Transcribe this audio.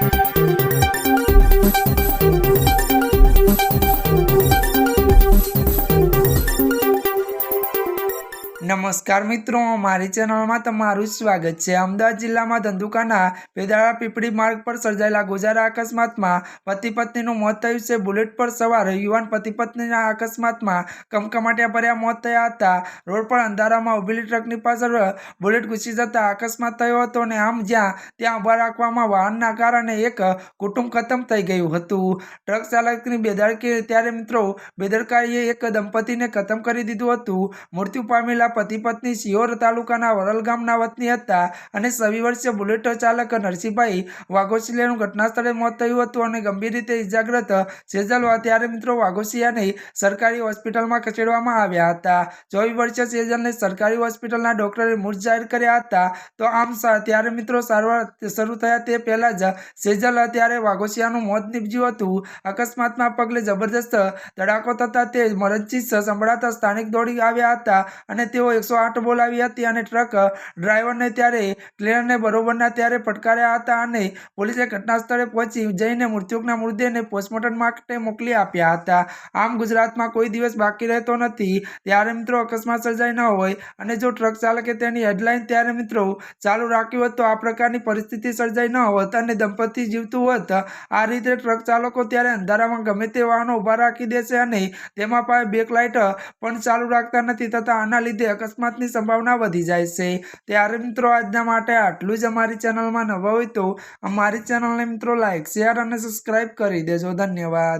Thank you. નમસ્કાર મિત્રો, મારી ચેનલમાં તમારું સ્વાગત છે. અમદાવાદ જિલ્લામાં ધંધુકાના પેદાળા પીપળી માર્ગ પર સર્જાયેલા ગોજારા અકસ્માતમાં પતિ પત્નીનું મોત થયું છે. બુલેટ પર સવાર યુવાન પતિ પત્નીના અકસ્માતમાં કમકમાટ્યા ભર્યા મોત થયા હતા. રોડ પર અંધારામાં ઉભેલી ટ્રકની પાછળ બુલેટ ઘૂસી જતા અકસ્માત થયો હતો અને આમ જ્યાં ત્યાં ઊભા રાખવામાં વાહનના કારણે એક કુટુંબ ખતમ થઈ ગયું હતું. ટ્રક ચાલકની બેદરકારી ત્યારે મિત્રો બેદરકારીએ એક દંપતીને ખતમ કરી દીધું હતું. મૃત્યુ પામેલા પતિ પત્ની સિહોર તાલુકાના વરલ ગામના વતની હતા અને છવ્વી વર્ષીય બુલેટ ચાલક નરસિંહભાઈ વાઘોસિયાનું ઘટના સ્થળે મોત થયું હતું અને ગંભીર રીતે ઇજાગ્રસ્ત સેજલ ત્યારે મિત્રો વાઘોશિયાને સરકારી હોસ્પિટલમાં ખસેડવામાં આવ્યા હતા. ચોવીસ વર્ષીય સેજલને સરકારી હોસ્પિટલના ડોક્ટરે મૃત જાહેર કર્યા હતા. તો આમ ત્યારે મિત્રો સારવાર શરૂ થયા તે પહેલા જ સેજલ ત્યારે વાઘોસિયાનું મોત નીપજ્યું હતું. અકસ્માતના પગલે જબરદસ્ત ધડાકો થતા તે મરણચીસ સંભળાતા સ્થાનિક દોડી આવ્યા હતા અને તેઓ એકસો આઠ બોલાવી હતી અને ટ્રક ડ્રાઈવરને ત્યારે ક્લિયરને બરોબરના ત્યારે ફટકાર્યા હતા અને પોલીસે ઘટના સ્થળે પહોંચી જઈને મૃત્યુકના મૃતદેહને પોસ્ટમોર્ટમ માટે મોકલી આપ્યા હતા. આમ ગુજરાતમાં કોઈ દિવસ બાકી રહેતો નથી. ત્યારે મિત્રો અકસ્માત સર્જાઈ ન હોય અને જો ટ્રક ચાલકે તેની હેડલાઇન ત્યારે મિત્રો ચાલુ રાખ્યું હોત તો આ પ્રકારની પરિસ્થિતિ સર્જાઈ ન હોત અને દંપતી જીવતું હોત. આ રીતે ટ્રક ચાલકો ત્યારે અંધારામાં ગમે તે વાહનો ઊભા રાખી દેશે અને તેમાં પાસે બેક લાઇટ પણ ચાલુ રાખતા નથી તથા આના લીધે અકસ્માતની સંભાવના વધી જાય છે. ત્યારે મિત્રો આજના માટે આટલું જ અમારી ચેનલમાં નવા હોય તો અમારી ચેનલને મિત્રો લાઈક શેર અને સબસ્ક્રાઈબ કરી દેજો. ધન્યવાદ.